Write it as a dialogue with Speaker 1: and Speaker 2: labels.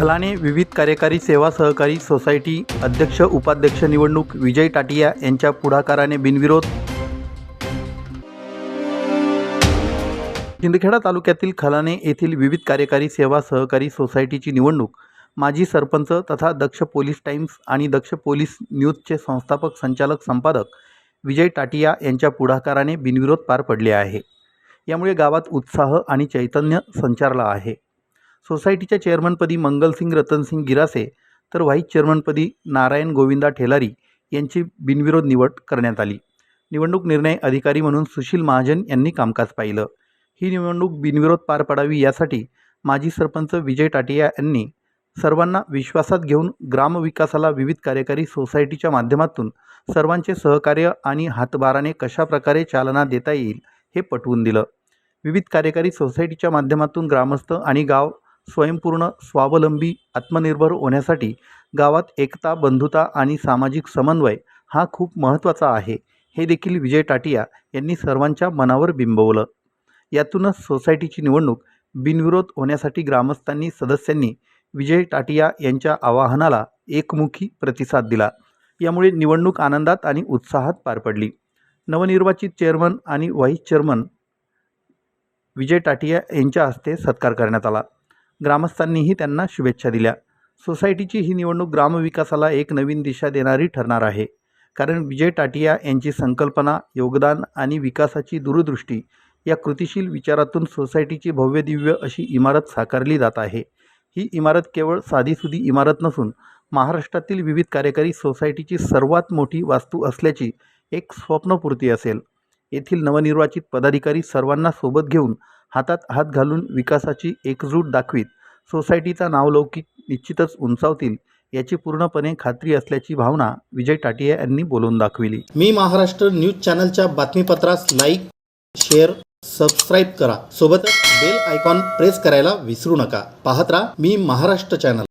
Speaker 1: खलाने विविध कार्यकारी सेवा सहकारी सोसायटी अध्यक्ष उपाध्यक्ष निवडणूक विजय टाटिया यांच्या पुढाकाराने बिनविरोध शिंदखेडा तालुक्यातील खलाने येथील विविध कार्यकारी सेवा सहकारी सोसायटीची निवडणूक माजी सरपंच तथा दक्ष पोलीस टाइम्स आणि दक्ष पोलीस न्यूजचे संस्थापक संचालक संपादक विजय टाटिया यांच्या पुढाकाराने बिनविरोध पार पडले आहे. यामुळे गावात उत्साह आणि चैतन्य संचारला आहे. सोसायटीच्या चेअरमनपदी मंगलसिंग रतनसिंग गिरासे तर व्हाईस चेअरमनपदी नारायण गोविंदा ठेलारी यांची बिनविरोध निवड करण्यात आली. निवडणूक निर्णय अधिकारी म्हणून सुशील महाजन यांनी कामकाज पाहिलं. ही निवडणूक बिनविरोध पार पडावी यासाठी माजी सरपंच विजय टाटिया यांनी सर्वांना विश्वासात घेऊन ग्रामविकासाला विविध कार्यकारी सोसायटीच्या माध्यमातून सर्वांचे सहकार्य आणि हातभाराने कशाप्रकारे चालना देता येईल हे पटवून दिलं. विविध कार्यकारी सोसायटीच्या माध्यमातून ग्रामस्थ आणि गाव स्वयंपूर्ण स्वावलंबी आत्मनिर्भर होण्यासाठी गावात एकता बंधुता आणि सामाजिक समन्वय हा खूप महत्त्वाचा आहे. हे देखील विजय टाटिया यांनी सर्वांच्या मनावर बिंबवलं. यातूनच सोसायटीची निवडणूक बिनविरोध होण्यासाठी ग्रामस्थांनी सदस्यांनी विजय टाटिया यांच्या आवाहनाला एकमुखी प्रतिसाद दिला. यामुळे निवडणूक आनंदात आणि उत्साहात पार पडली. नवनिर्वाचित चेअरमन आणि व्हाईस चेअरमन विजय टाटिया यांच्या हस्ते सत्कार करण्यात आला. ग्रामस्थांनीही त्यांना शुभेच्छा दिल्या. सोसायटीची ही निवडणूक ग्रामविकासाला एक नवीन दिशा देणारी ठरणार आहे. कारण विजय टाटिया यांची संकल्पना योगदान आणि विकासाची दूरदृष्टी या कृतिशील विचारातून सोसायटीची भव्यदिव्य अशी इमारत साकारली जात आहे. ही इमारत केवळ साधीसुधी इमारत नसून महाराष्ट्रातील विविध कार्यकारी सोसायटीची सर्वात मोठी वास्तू असल्याची एक स्वप्नपूर्ती असेल. येथील नवनिर्वाचित पदाधिकारी सर्वांना सोबत घेऊन हातात हात घालून विकासाची एकजूट दाखवीत. सोसायटीचा नावलौकिक निश्चितच उंचावतील याची पूर्णपणे खात्री असल्याची भावना विजय टाटिया यांनी बोलून दाखविली. मी महाराष्ट्र न्यूज चॅनलच्या बातमीपत्रास लाईक शेअर सबस्क्राईब करा. सोबतच बेल आयकॉन प्रेस करायला विसरू नका. पाहत राहा मी महाराष्ट्र चॅनल.